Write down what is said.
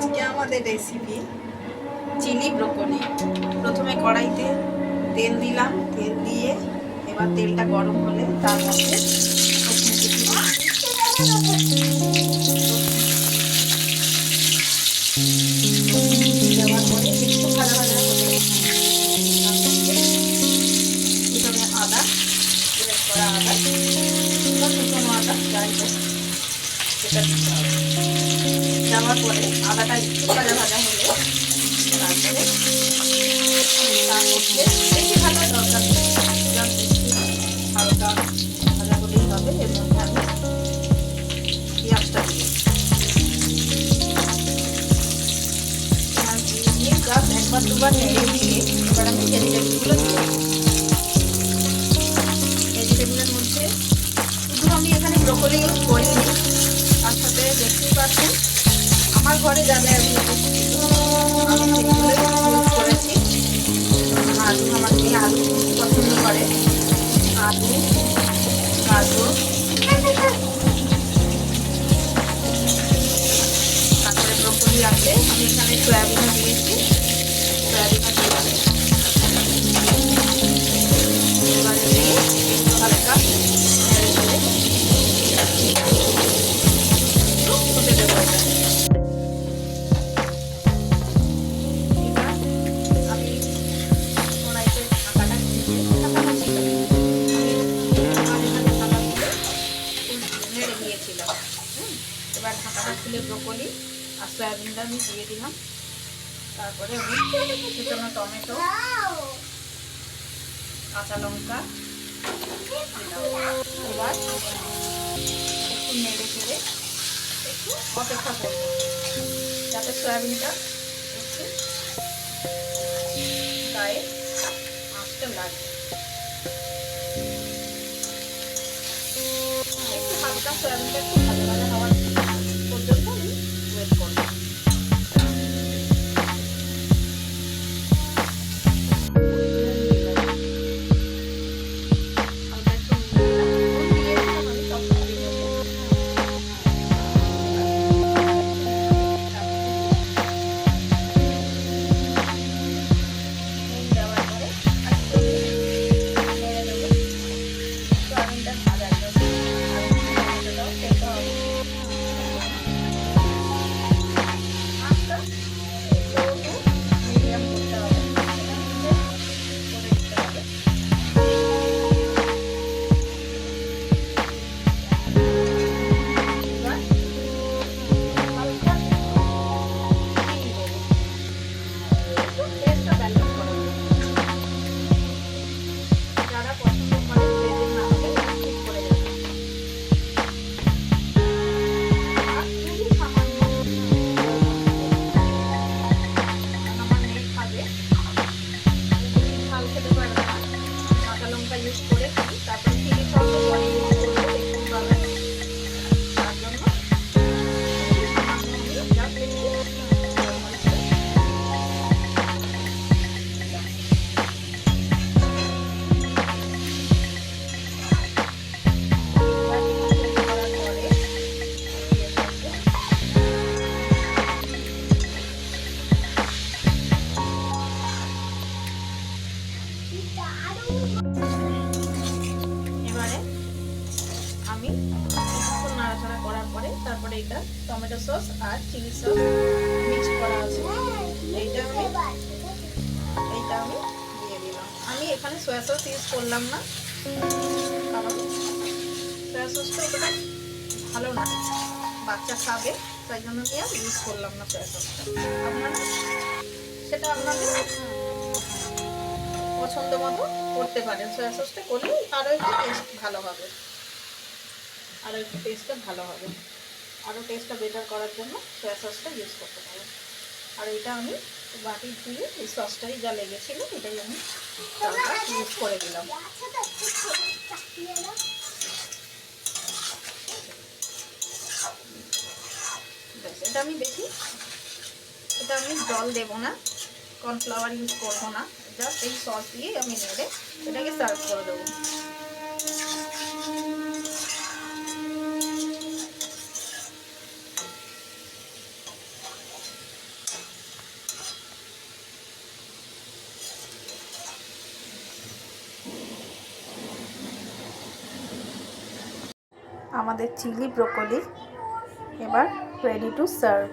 আজকে আমাদের recipe chilli broccoli. প্রথমে কড়াইতে তেল দিলাম, তেল দিয়ে এবার তেলটা গরম হলে তার মধ্যে দেওয়ার পরে আদা আদা আদা দেওয়ার পরে আদাটা একটু ভাজা ভাজা হলে তারপরে তার মধ্যে বেশি ভাজা দরকার হালকা ভাজা হলেই হবে এর মধ্যে আমি পেঁয়াজটা দিয়ে একবার দুবার নেড়ে দিয়ে এবার আমি ভেজিটেবলগুলো দিয়ে মধ্যে শুধু আমি এখানে ব্রোকলি ইউজ করিনি, তার সাথে দেখতেই পাচ্ছেন আমার ঘরে যাবে আমি। করেছি আলু আমার আলু পছন্দ করে। আলু গাজর তারপরে ব্রোকলি আছে। আমি এখানে সয়াবিনও দিয়েছি। ব্রোকলি আর সয়াবিনটা আমি দিয়ে দিলাম তারপরে আমি কুচানো টমেটো, কাঁচা লঙ্কা। এবার একটু নেড়ে চেড়ে একটু অপেক্ষা করব, যাতে সয়াবিনটা একটু গায়ে আঁচটা লাগে একটু হালকা সয়াবিনটা একটু ভালো Podcast. এটা টমেটো সস আর চিলি সস মিক্স করা আছে। এইটা আমি এইটা আমি দিয়ে দিলাম। আমি এখানে সয়া সস ইউজ করলাম না। কারণ সয়া সসটা অতটা ভালো না, বাচ্চা খাবে, তাই জন্য আমি আর ইউজ করলাম না সয়া সসটা আপনারা সেটা আপনাদের পছন্দ মতো করতে পারেন। সয়া সসটা করলে আরও একটু টেস্ট ভালো হবে। আরও একটু টেস্টটা ভালো হবে। আরও টেস্টটা বেটার করার জন্য সয়া সসটা ইউজ করতে পারেন আর এটা আমি বাটি ধুয়ে এই সসটাই যা লেগেছিলো এটাই আমি ইউজ করে দিলাম। এটা আমি বেশি এটা আমি জল দেবো না কর্নফ্লাওয়ার ইউজ করব না জাস্ট এই সস দিয়ে আমি নেড়ে এটাকে সার্ভ করে দেবো। আমাদের চিলি ব্রোকলি এবার রেডি টু সার্ভ